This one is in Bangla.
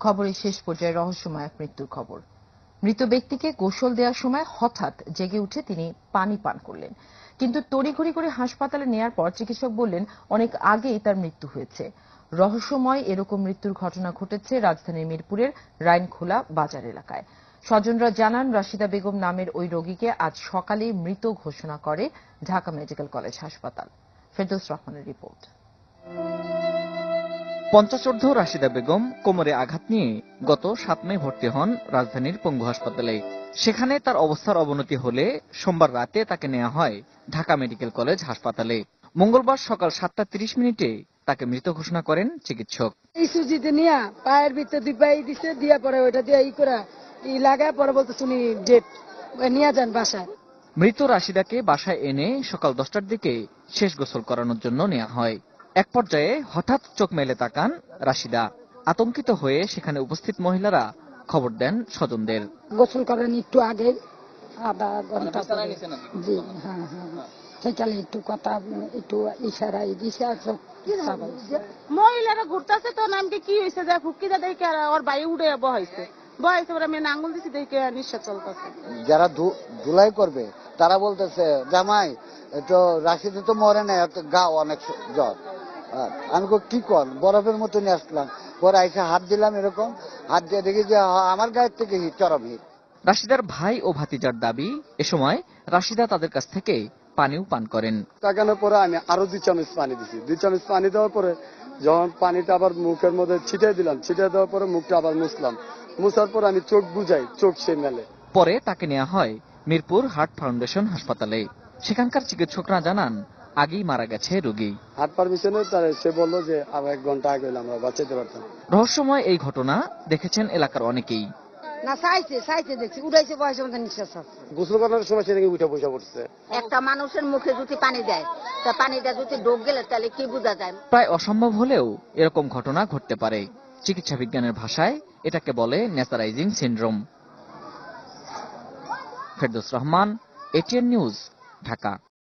খবরের শেষ পর্যায়ে রহস্যময় এক মৃত্যুর খবর। মৃত ব্যক্তিকে গোসল দেওয়ার সময় হঠাৎ জেগে উঠে তিনি পানি পান করলেন। কিন্তু তড়িঘড়ি করে হাসপাতালে নেয়ার পর চিকিৎসক বললেন, অনেক আগেই তার মৃত্যু হয়েছে। রহস্যময় এরকম মৃত্যুর ঘটনা ঘটেছে রাজধানীর মিরপুরের রাইনখোলা বাজার এলাকায়। স্বজনরা জানান, রাশিদা বেগম নামের ওই রোগীকে আজ সকালে মৃত ঘোষণা করে ঢাকা মেডিকেল কলেজ হাসপাতাল। ফেরদৌস রহমানের রিপোর্ট। পঞ্চাশোর্ধ রাশিদা বেগম কোমরে আঘাত নিয়ে গত সাত মে ভর্তি হন রাজধানীর পঙ্গু হাসপাতালে। সেখানে তার অবস্থার অবনতি হলে সোমবার রাতে তাকে নেওয়া হয় ঢাকা মেডিকেল কলেজ হাসপাতালে। মঙ্গলবার সকাল সাতটা তিরিশ মিনিটে তাকে মৃত ঘোষণা করেন চিকিৎসক। এই সুজিতে নিয়া পায়ের ভিতরে দুই পাই দিছে দিয়া পরে ওইটা দিয়ে ই করে ই লাগায় পরে বলতে শুনি ডেট। নিয়ে যান বাসায়। মৃত রাশিদাকে বাসায় এনে সকাল দশটার দিকে শেষ গোসল করানোর জন্য নেওয়া হয়। এক পর্যায়ে হঠাৎ চোখ মেলে তাকান রাশিদা। আতঙ্কিত হয়ে সেখানে উপস্থিত মহিলারা খবর দেন স্বজনদের। গোসল করেন একটু আগে আধা ঘণ্টা জি হ্যাঁ হ্যাঁ। সেখানে একটু কথা একটু ইশারা দিছে। মহিলারা ঘুরতেছে তো নামটি কি হয়েছে যে দেখে ওর বাড়ি বহাইছে। বহাইছে ওরা মেয়ে আঙ্গুল দিছে দেখে নিঃশ্বাস চলতেছে। যারা ধুলাই করবে তারা বলতেছে জামাই তো রাশিদে তো মরে নাই ওর তো গা অনেক জ্বর। আমি কি কর? বরফের মতো নিয়ে আসলাম। পরে আইসা হাত দিলাম এরকম। হাত দিয়ে দেখি যে আমার গায়ের থেকে হিট চরম হিট। রাশিদার ভাই ও ভাতিজার দাবি এ সময় রাশিদা তাদের কাছ থেকে পানিও পান করেন। তাকানোর পরে আমি আরও দুই চামচ পানি দিছি। দুই চামচ পানি দেওয়ার পরে যখন পানিটা আবার মুখের মধ্যে ছিটিয়ে দিলাম ছিটিয়ে দেওয়ার পরে মুখটা আবার মুছলাম। মুছার পর আমি চোখ বুঝাই চোখ সে মেলে। পরে তাকে নেওয়া হয় মিরপুর হার্ট ফাউন্ডেশন হাসপাতালে। সেখানকার চিকিৎসকরা জানান আগেই মারা গেছে রোগী। হাত পারমিশনে তার সে বলল যে আর এক ঘণ্টা আগে আমরা বাঁচাইতে পারতাম। রহস্যময় এই ঘটনা দেখেছেন এলাকার অনেকেই। না চাইছে চাইছে দেখছি উড়াইছে বয়সের মধ্যে নিঃশ্বাস আছে। গোসল করার সময় সেদিকে উঠে পয়সা পড়ছে। একটা মানুষের মুখে যদি পানি দেয় তা পানিটা যদি ডোব গেলে তাহলে কি বোঝা যায়? প্রায় অসম্ভব হলেও এরকম ঘটনা ঘটতে পারে। চিকিৎসা বিজ্ঞানের ভাষায় এটাকে বলে naturalizing syndrome. Ferdous Rahman ATN news Dhaka.